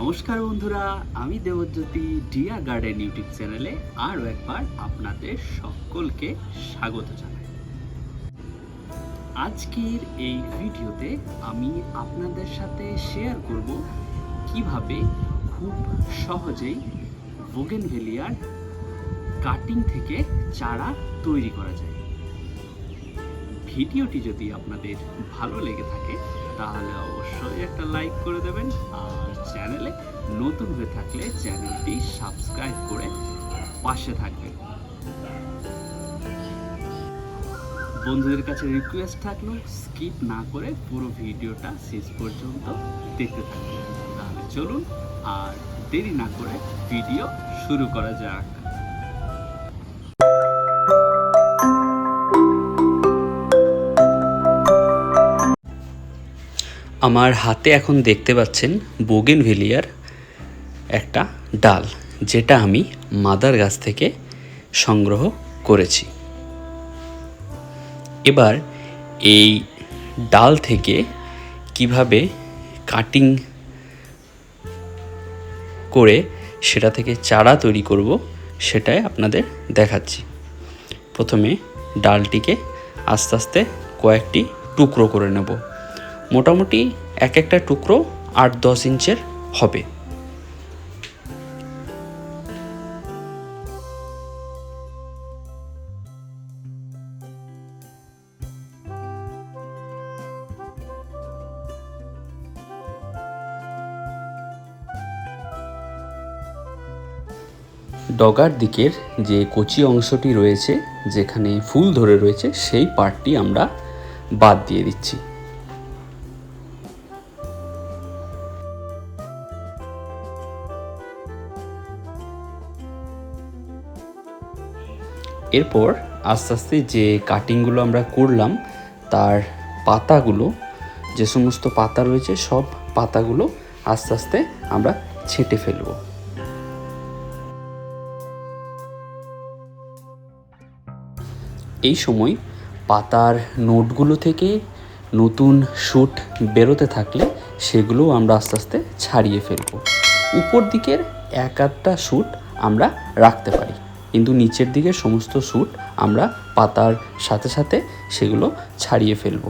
নমস্কার বন্ধুরা, আমি দেবজ্যোতি ডিয়া গার্ডেন ইউটিউব চ্যানেলে আরও একবার আপনাদের সকলকে স্বাগত জানাই। আজকের এই ভিডিওতে আমি আপনাদের সাথে শেয়ার করব কীভাবে খুব সহজেই বোগেনভেলিয়ার কাটিং থেকে চারা তৈরি করা যায়। ভিডিওটি যদি আপনাদের ভালো লেগে থাকে তাহলে অবশ্যই একটা লাইক করে দেবেন। আর চ্যানেলে নতুন হয়ে থাকলে চ্যানেলটি সাবস্ক্রাইব করে পাশে থাকবেন। বন্ধুদের কাছে রিকোয়েস্ট থাকল স্কিপ না করে পুরো ভিডিওটা শেষ পর্যন্ত দেখতে থাকবেন। তাহলে চলুন, আর দেরি না করে ভিডিও শুরু করা যাক। আমার হাতে এখন দেখতে পাচ্ছেন বোগেন ভেলিয়ার একটা ডাল, যেটা আমি মাদার গাছ থেকে সংগ্রহ করেছি। এবার এই ডাল থেকে কীভাবে কাটিং করে সেটা থেকে চারা তৈরি করব, সেটাই আপনাদের দেখাচ্ছি। প্রথমে ডালটিকে আস্তে আস্তে কয়েকটি টুকরো করে নেব। মোটামুটি এক একটা টুকরো আট দশ ইঞ্চের হবে। ডগার দিকের যে কচি অংশটি রয়েছে, যেখানে ফুল ধরে রয়েছে, সেই পার্টটি আমরা বাদ দিয়ে দিচ্ছি। এরপর আস্তে আস্তে যে কাটিংগুলো আমরা করলাম, তার পাতাগুলো, যে সমস্ত পাতা রয়েছে, সব পাতাগুলো আস্তে আস্তে আমরা ছেঁটে ফেলব। এই সময় পাতার নোটগুলো থেকে নতুন শ্যুট বেরোতে থাকলে সেগুলো আমরা আস্তে আস্তে ছাড়িয়ে ফেলব। উপর দিকের এক আধটা শ্যুট আমরা রাখতে পারি। কিন্তু নিচের দিকে সমস্ত স্যুট আমরা পাতার সাথে সাথে সেগুলো ছাড়িয়ে ফেলব।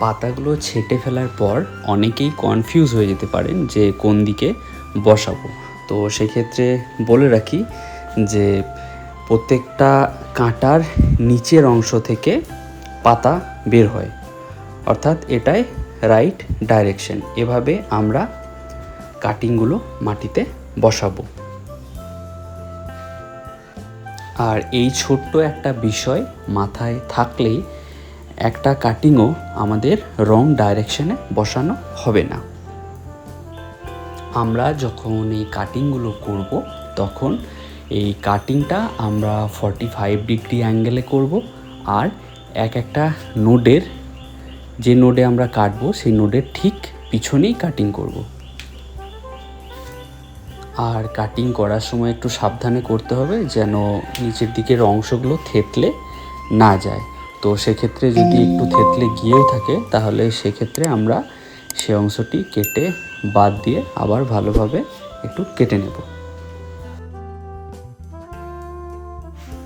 পাতাগুলো ছেটে ফেলার পর অনেকেই কনফিউজ হয়ে যেতে পারেন যে কোন দিকে বসাবো। তো সেক্ষেত্রে বলে রাখি যে প্রত্যেকটা কাঁটার নিচের অংশ থেকে পাতা বের হয়। অর্থাৎ এটাই রাইট ডাইরেকশন এভাবে আমরা কাটিংগুলো মাটিতে বসাবো। আর এই ছোট্ট একটা বিষয় মাথায় থাকলেই একটা কাটিংও আমাদের রং ডাইরেকশনে বসানো হবে না। আমরা যখন এই কাটিংগুলো করব, তখন এই কাটিংটা আমরা ফর্টি ফাইভ ডিগ্রি অ্যাঙ্গেলে করব আর এক একটা নোডের যে নোডে আমরা কাটবো, সেই নোডের ঠিক পিছনেই কাটিং করব। আর কাটিং করার সময় একটু সাবধানে করতে হবে যেন নিচের দিকের অংশগুলো থেতলে না যায়। তো সেক্ষেত্রে যদি একটু থেতলে গিয়েও থাকে, তাহলে সেক্ষেত্রে আমরা সে অংশটি কেটে বাদ দিয়ে আবার ভালোভাবে একটু কেটে নেব।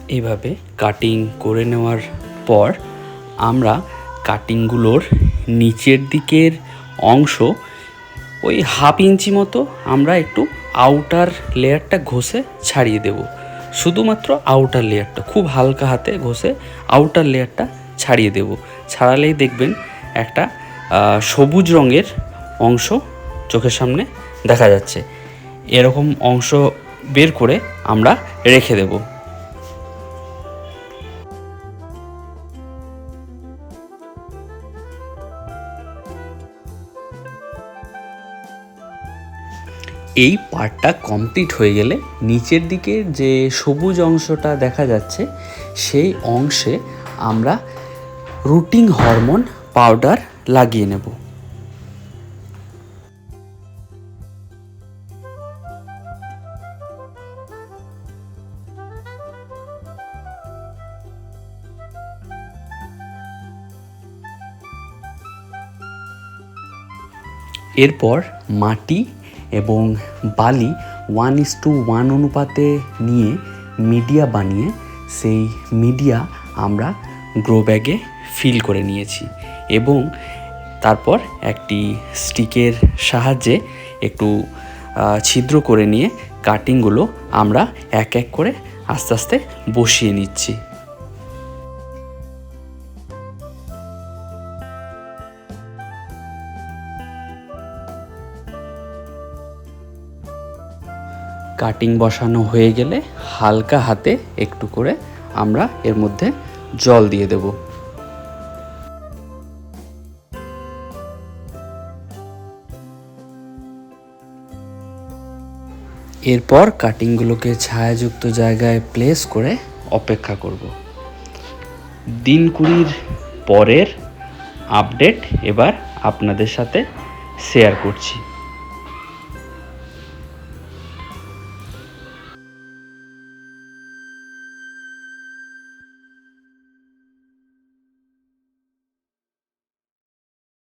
এইভাবে কাটিং করে নেওয়ার পর আমরা কাটিংগুলোর নিচের দিকের অংশ ওই হাফ ইঞ্চি মতো আমরা একটু আউটার লেয়ারটা ঘষে ছাড়িয়ে দেব। শুধুমাত্র আউটার লেয়ারটা খুব হালকা হাতে ঘষে আউটার লেয়ারটা ছাড়িয়ে দেব। ছাড়ালেই দেখবেন একটা সবুজ রঙের অংশ চোখের সামনে দেখা যাচ্ছে। এরকম অংশ বের করে আমরা রেখে দেবো। এই পার্টটা কমপ্লিট হয়ে গেলে নিচের দিকে যে সবুজ অংশটা দেখা যাচ্ছে, সেই অংশে আমরা রুটিং হরমোন পাউডার লাগিয়ে নেব। এরপর মাটি এবং বালি ওয়ান ইস টু ওয়ান অনুপাতে নিয়ে মিডিয়া বানিয়ে সেই মিডিয়া আমরা গ্রো ব্যাগে ফিল করে নিয়েছি এবং তারপর একটি স্টিকের সাহায্যে একটু ছিদ্র করে নিয়ে কাটিংগুলো আমরা এক এক করে আস্তে আস্তে বসিয়ে নিচ্ছি। কাটিং বসানো হয়ে গেলে হালকা হাতে একটু করে আমরা এর মধ্যে জল দিয়ে দেব। এরপর কাটিংগুলোকে ছায়াযুক্ত জায়গায় প্লেস করে অপেক্ষা করব। দিন কুড়ির পরের আপডেট এবার আপনাদের সাথে শেয়ার করছি।